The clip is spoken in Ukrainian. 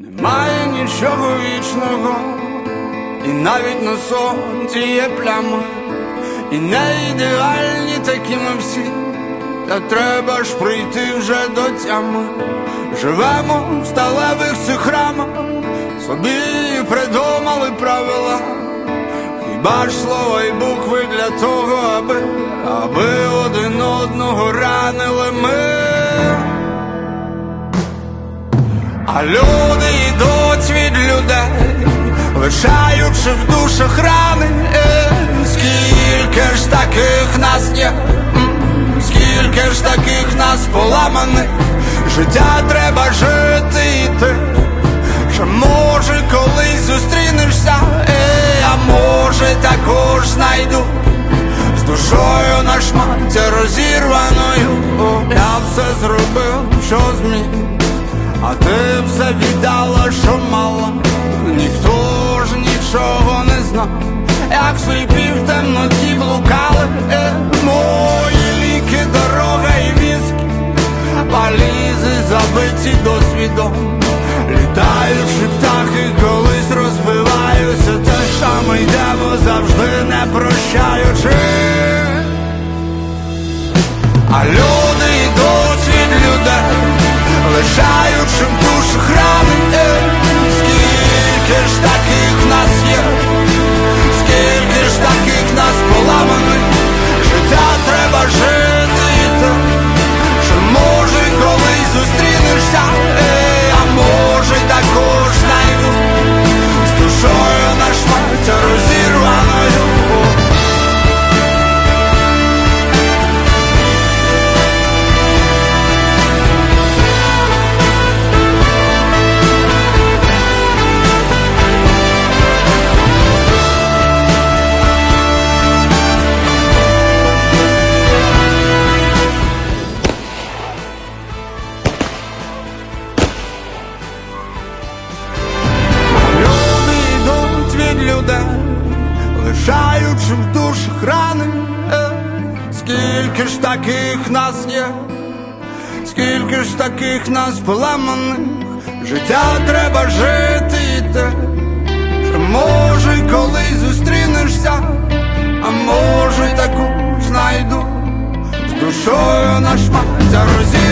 Немає нічого вічного, і навіть на сонці є плями, і не ідеальні такі ми всі, та треба ж прийти вже до тями. Живемо в сталевих цих храмах, собі придумали правила. Хіба ж слова і букви для того, аби, аби один одного ранили ми. А лишаючи в душах рани. Е, Скільки ж таких нас є, скільки ж таких нас поламаних, життя треба жити і ти. Що може колись зустрінешся, е, а може також знайду з душою на шматі розірваною. Я все зробив, що зміг. А ти все віддала, що мала, нічого як сліпі в темноті блукали, е, мої ліки, дорога і віскі, валізи забиті досвідом, літаючи птахи колись розбиваються, те, що ми йдемо завжди не прощаючи. А лишаючи в душах рани. Е, Скільки ж таких нас є, скільки ж таких нас поламаних, життя треба жити і те, може колись зустрінешся, а може таку знайду з душою на шмаття розірваною,